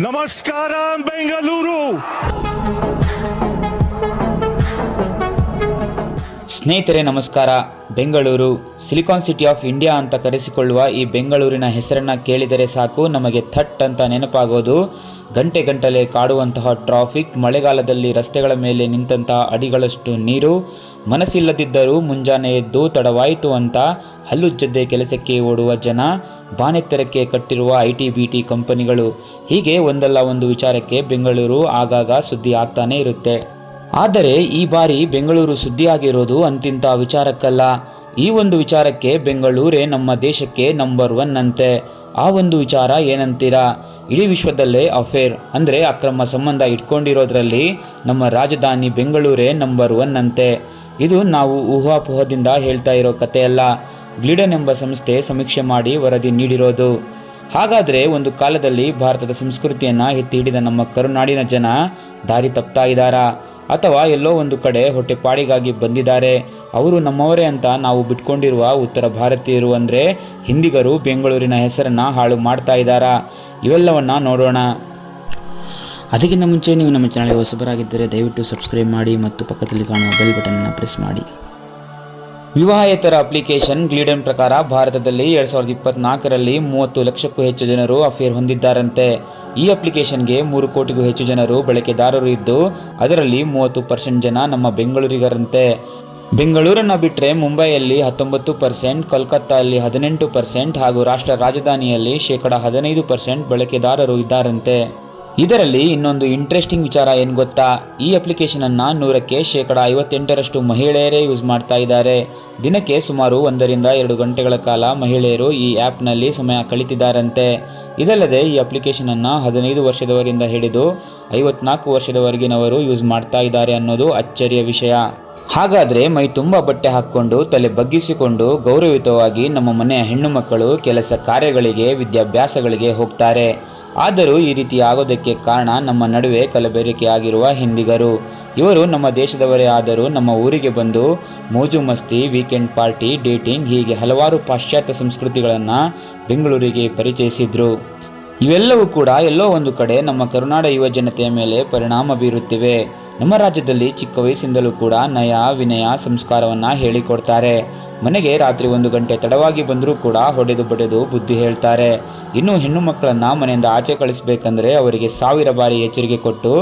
ನಮಸ್ಕಾರ ಬೆಂಗಳೂರು! ಸ್ನೇಹಿತರೆ, ನಮಸ್ಕಾರ. Bengaluru, silicon city of India ಅಂತ ಕರೆಸಿಕೊಳ್ಳುವ ಈ ಬೆಂಗಳೂರಿನ ಹೆಸರನ್ನು ಕೇಳಿದರೆ ಸಾಕು. ನಮಗೆ ಥಟ್ ಅಂತ ನೆನಪಾಗೋದು. ಗಂಟೆ ಗಂಟಲೆ ಕಾಡುವಂತಹ ಟ್ರಾಫಿಕ್ ಮಳೆಗಾಲದಲ್ಲಿ ರಸ್ತೆಗಳ ಮೇಲೆ ನಿಂತಹ ಅಡಿಗಳಷ್ಟು ನೀರು. ಮನಸ್ಸಿಲ್ಲದಿದ್ದರೂ ಮುಂಜಾನೆ ಎದ್ದು ತಡವಾಯಿತು ಅಂತ ಹಲ್ಲುಜ್ಜದ್ದೆ ಕೆಲಸಕ್ಕೆ ಓಡುವ ಜನ, ಬಾನೆತ್ತರಕ್ಕೆ ಕಟ್ಟಿರುವ ಐ ಟಿ ಬಿ ಟಿ ಕಂಪನಿಗಳು. ಹೀಗೆ ಒಂದಲ್ಲ ಒಂದು ವಿಚಾರಕ್ಕೆ ಬೆಂಗಳೂರು ಆಗಾಗ ಸುದ್ದಿ ಆಗ್ತಾನೇ ಇರುತ್ತೆ. ಆದರೆ ಈ ಬಾರಿ ಬೆಂಗಳೂರು ಸುದ್ದಿಯಾಗಿರೋದು ಅಂತಿಂತ ವಿಚಾರಕ್ಕಲ್ಲ. ಈ ಒಂದು ವಿಚಾರಕ್ಕೆ ಬೆಂಗಳೂರೇ ನಮ್ಮ ದೇಶಕ್ಕೆ ನಂಬರ್ ಒನ್ ಅಂತೆ. ಆ ಒಂದು ವಿಚಾರ ಏನಂತೀರಾ? ಇಡೀ ವಿಶ್ವದಲ್ಲೇ ಅಫೇರ್ ಅಂದರೆ ಅಕ್ರಮ ಸಂಬಂಧ ಇಟ್ಕೊಂಡಿರೋದ್ರಲ್ಲಿ ನಮ್ಮ ರಾಜಧಾನಿ ಬೆಂಗಳೂರೇ ನಂಬರ್ ಒನ್ ಅಂತೆ. ಇದು ನಾವು ಊಹಾಪೋಹದಿಂದ ಹೇಳ್ತಾ ಇರೋ ಕಥೆಯಲ್ಲ. ಗ್ಲಿಡನ್ ಎಂಬ ಸಂಸ್ಥೆ ಸಮೀಕ್ಷೆ ಮಾಡಿ ವರದಿ ನೀಡಿರೋದು. ಹಾಗಾದರೆ ಒಂದು ಕಾಲದಲ್ಲಿ ಭಾರತದ ಸಂಸ್ಕೃತಿಯನ್ನು ಎತ್ತಿ ಹಿಡಿದ ನಮ್ಮ ಕರುನಾಡಿನ ಜನ ದಾರಿ ತಪ್ತಾ ಇದ್ದಾರಾ? ಅಥವಾ ಎಲ್ಲೋ ಒಂದು ಕಡೆ ಹೊಟ್ಟೆಪಾಡಿಗಾಗಿ ಬಂದಿದ್ದಾರೆ. ಅವರು ನಮ್ಮವರೇ ಅಂತ ನಾವು ಬಿಟ್ಕೊಂಡಿರುವ ಉತ್ತರ ಭಾರತೀಯರು ಅಂದರೆ ಹಿಂದಿಗರು ಬೆಂಗಳೂರಿನ ಹೆಸರನ್ನು ಹಾಳು ಮಾಡ್ತಾ ಇದ್ದಾರಾ? ಇವೆಲ್ಲವನ್ನು ನೋಡೋಣ. ಅದಕ್ಕಿಂತ ಮುಂಚೆ ನೀವು ನಮ್ಮ ಚಾನಲ್ಗೆ ಹೊಸಬರಾಗಿದ್ದರೆ ದಯವಿಟ್ಟು ಸಬ್ಸ್ಕ್ರೈಬ್ ಮಾಡಿ ಮತ್ತು ಪಕ್ಕದಲ್ಲಿ ಕಾಣುವ ಬೆಲ್ ಬಟನ್ನ ಪ್ರೆಸ್ ಮಾಡಿ. ವಿವಾಹೇತರ ಅಪ್ಲಿಕೇಶನ್ ಗ್ಲೀಡನ್ ಪ್ರಕಾರ ಭಾರತದಲ್ಲಿ ಎರಡು ಸಾವಿರದ ಇಪ್ಪತ್ನಾಲ್ಕರಲ್ಲಿ ಮೂವತ್ತು ಲಕ್ಷಕ್ಕೂ ಹೆಚ್ಚು ಜನರು ಅಫೇರ್ ಹೊಂದಿದ್ದಾರಂತೆ. ಈ ಅಪ್ಲಿಕೇಶನ್ಗೆ ಮೂರು ಕೋಟಿಗೂ ಹೆಚ್ಚು ಜನರು ಬಳಕೆದಾರರು ಇದ್ದು, ಅದರಲ್ಲಿ ಮೂವತ್ತು ಪರ್ಸೆಂಟ್ ಜನ ನಮ್ಮ ಬೆಂಗಳೂರಿಗರಂತೆ. ಬೆಂಗಳೂರನ್ನು ಬಿಟ್ಟರೆ ಮುಂಬೈಯಲ್ಲಿ ಹತ್ತೊಂಬತ್ತು ಪರ್ಸೆಂಟ್, ಕೋಲ್ಕತ್ತಾದಲ್ಲಿ ಹದಿನೆಂಟು ಪರ್ಸೆಂಟ್ ಹಾಗೂ ರಾಷ್ಟ್ರ ರಾಜಧಾನಿಯಲ್ಲಿ ಶೇಕಡ ಹದಿನೈದು ಪರ್ಸೆಂಟ್ ಬಳಕೆದಾರರು ಇದ್ದಾರಂತೆ. ಇದರಲ್ಲಿ ಇನ್ನೊಂದು ಇಂಟ್ರೆಸ್ಟಿಂಗ್ ವಿಚಾರ ಏನು ಗೊತ್ತಾ? ಈ ಅಪ್ಲಿಕೇಶನ್ ಅನ್ನ ನೂರಕ್ಕೆ ಶೇಕಡಾ ಐವತ್ತೆಂಟರಷ್ಟು ಮಹಿಳೆಯರೇ ಯೂಸ್ ಮಾಡ್ತಾ ಇದ್ದಾರೆ. ದಿನಕ್ಕೆ ಸುಮಾರು ಒಂದರಿಂದ ಎರಡು ಗಂಟೆಗಳ ಕಾಲ ಮಹಿಳೆಯರು ಈ ಆ್ಯಪ್ನಲ್ಲಿ ಸಮಯ ಕಳೀತಿದ್ದಾರಂತೆ. ಇದಲ್ಲದೆ ಈ ಅಪ್ಲಿಕೇಶನ್ ಅನ್ನ ಹದಿನೈದು ವರ್ಷದವರಿಂದ ಹಿಡಿದು ಐವತ್ನಾಲ್ಕು ವರ್ಷದವರೆಗಿನವರು ಯೂಸ್ ಮಾಡ್ತಾ ಇದ್ದಾರೆ ಅನ್ನೋದು ಅಚ್ಚರಿಯ ವಿಷಯ. ಹಾಗಾದರೆ ಮೈ ತುಂಬ ಬಟ್ಟೆ ಹಾಕ್ಕೊಂಡು ತಲೆ ಬಗ್ಗಿಸಿಕೊಂಡು ಗೌರವಯುತವಾಗಿ ನಮ್ಮ ಮನೆಯ ಹೆಣ್ಣು ಮಕ್ಕಳು ಕೆಲಸ ಕಾರ್ಯಗಳಿಗೆ, ವಿದ್ಯಾಭ್ಯಾಸಗಳಿಗೆ ಹೋಗ್ತಾರೆ. ಆದರೂ ಈ ರೀತಿ ಆಗೋದಕ್ಕೆ ಕಾರಣ ನಮ್ಮ ನಡುವೆ ಕಲಬೆರಕೆಯಾಗಿರುವ ಹಿಂದಿಗರು. ಇವರು ನಮ್ಮ ದೇಶದವರೇ ಆದರೂ ನಮ್ಮ ಊರಿಗೆ ಬಂದು ಮೋಜು ಮಸ್ತಿ, ವೀಕೆಂಡ್ ಪಾರ್ಟಿ, ಡೇಟಿಂಗ್ ಹೀಗೆ ಹಲವಾರು ಪಾಶ್ಚಾತ್ಯ ಸಂಸ್ಕೃತಿಗಳನ್ನು ಬೆಂಗಳೂರಿಗೆ ಪರಿಚಯಿಸಿದ್ರು. ಇವೆಲ್ಲವೂ ಕೂಡ ಎಲ್ಲೋ ಒಂದು ಕಡೆ ನಮ್ಮ ಕರುನಾಡ ಯುವ ಜನತೆಯ ಮೇಲೆ ಪರಿಣಾಮ ಬೀರುತ್ತಿವೆ. ನಮ್ಮ ರಾಜ್ಯದಲ್ಲಿ ಚಿಕ್ಕ ವಯಸ್ಸಿಂದಲೂ ಕೂಡ ನಯ, ವಿನಯ ಸಂಸ್ಕಾರವನ್ನು ಹೇಳಿಕೊಡ್ತಾರೆ. ಮನೆಗೆ ರಾತ್ರಿ ಒಂದು ಗಂಟೆ ತಡವಾಗಿ ಬಂದರೂ ಕೂಡ ಹೊಡೆದು ಬಡೆದು ಬುದ್ಧಿ ಹೇಳ್ತಾರೆ. ಇನ್ನು ಹೆಣ್ಣು ಮಕ್ಕಳನ್ನು ಮನೆಯಿಂದ ಆಚೆ ಕಳಿಸಬೇಕಂದ್ರೆ ಅವರಿಗೆ ಸಾವಿರ ಬಾರಿ ಎಚ್ಚರಿಕೆ ಕೊಟ್ಟು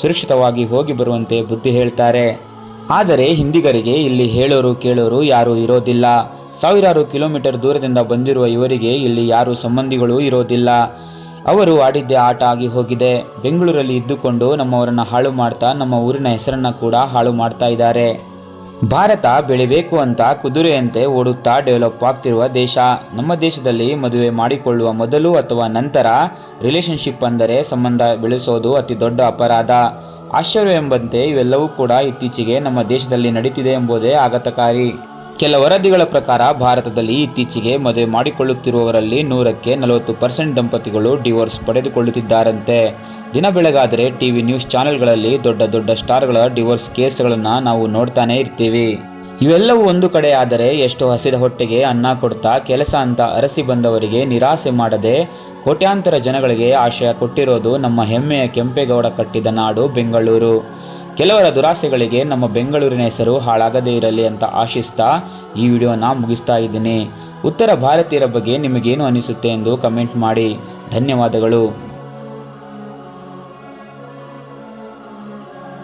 ಸುರಕ್ಷಿತವಾಗಿ ಹೋಗಿ ಬರುವಂತೆ ಬುದ್ಧಿ ಹೇಳ್ತಾರೆ. ಆದರೆ ಹಿಂದಿಗರಿಗೆ ಇಲ್ಲಿ ಹೇಳೋರು ಕೇಳೋರು ಯಾರೂ ಇರೋದಿಲ್ಲ. ಸಾವಿರಾರು ಕಿಲೋಮೀಟರ್ ದೂರದಿಂದ ಬಂದಿರುವ ಇವರಿಗೆ ಇಲ್ಲಿ ಯಾರು ಸಂಬಂಧಿಗಳು ಇರೋದಿಲ್ಲ. ಅವರು ಆಡಿದ್ದೇ ಆಟ ಆಗಿ ಹೋಗಿದೆ. ಬೆಂಗಳೂರಲ್ಲಿ ಇದ್ದುಕೊಂಡು ನಮ್ಮವರನ್ನು ಹಾಳು ಮಾಡ್ತಾ ನಮ್ಮ ಊರಿನ ಹೆಸರನ್ನು ಕೂಡ ಹಾಳು ಮಾಡ್ತಾ ಇದ್ದಾರೆ. ಭಾರತ ಬೆಳಿಬೇಕು ಅಂತ ಕುದುರೆಯಂತೆ ಓಡುತ್ತಾ ಡೆವಲಪ್ ಆಗ್ತಿರುವ ದೇಶ. ನಮ್ಮ ದೇಶದಲ್ಲಿ ಮದುವೆ ಮಾಡಿಕೊಳ್ಳುವ ಮೊದಲು ಅಥವಾ ನಂತರ ರಿಲೇಷನ್ಶಿಪ್ ಅಂದರೆ ಸಂಬಂಧ ಬೆಳೆಸೋದು ಅತಿ ದೊಡ್ಡ ಅಪರಾಧ. ಆಶ್ಚರ್ಯವೆಂಬಂತೆ ಇವೆಲ್ಲವೂ ಕೂಡ ಇತ್ತೀಚೆಗೆ ನಮ್ಮ ದೇಶದಲ್ಲಿ ನಡೀತಿದೆ ಎಂಬುದೇ ಆಘಾತಕಾರಿ. ಕೆಲ ವರದಿಗಳ ಪ್ರಕಾರ ಭಾರತದಲ್ಲಿ ಇತ್ತೀಚೆಗೆ ಮದುವೆ ಮಾಡಿಕೊಳ್ಳುತ್ತಿರುವವರಲ್ಲಿ ನೂರಕ್ಕೆ ನಲವತ್ತು ಪರ್ಸೆಂಟ್ ದಂಪತಿಗಳು ಡಿವೋರ್ಸ್ ಪಡೆದುಕೊಳ್ಳುತ್ತಿದ್ದಾರಂತೆ. ದಿನ ಬೆಳಗಾದರೆ ಟಿವಿ ನ್ಯೂಸ್ ಚಾನೆಲ್ಗಳಲ್ಲಿ ದೊಡ್ಡ ದೊಡ್ಡ ಸ್ಟಾರ್ಗಳ ಡಿವೋರ್ಸ್ ಕೇಸ್ಗಳನ್ನು ನಾವು ನೋಡ್ತಾನೆ ಇರ್ತೀವಿ. ಇವೆಲ್ಲವೂ ಒಂದು ಕಡೆ ಆದರೆ ಎಷ್ಟೋ ಹಸಿದ ಹೊಟ್ಟೆಗೆ ಅನ್ನ ಕೊಡ್ತಾ ಕೆಲಸ ಅಂತ ಅರಸಿ ಬಂದವರಿಗೆ ನಿರಾಸೆ ಮಾಡದೆ ಕೋಟ್ಯಾಂತರ ಜನಗಳಿಗೆ ಆಶಯ ಕೊಟ್ಟಿರೋದು ನಮ್ಮ ಹೆಮ್ಮೆಯ ಕೆಂಪೇಗೌಡ ಕಟ್ಟಿದ ನಾಡು ಬೆಂಗಳೂರು. ಕೆಲವರ ದುರಾಸೆಗಳಿಗೆ ನಮ್ಮ ಬೆಂಗಳೂರಿನ ಹೆಸರು ಹಾಳಾಗದೇ ಇರಲಿ ಅಂತ ಆಶಿಸ್ತಾ ಈ ವಿಡಿಯೋನ ಮುಗಿಸ್ತಾ ಇದ್ದೀನಿ. ಉತ್ತರ ಭಾರತೀಯರ ಬಗ್ಗೆ ನಿಮಗೇನು ಅನಿಸುತ್ತೆ ಎಂದು ಕಮೆಂಟ್ ಮಾಡಿ. ಧನ್ಯವಾದಗಳು.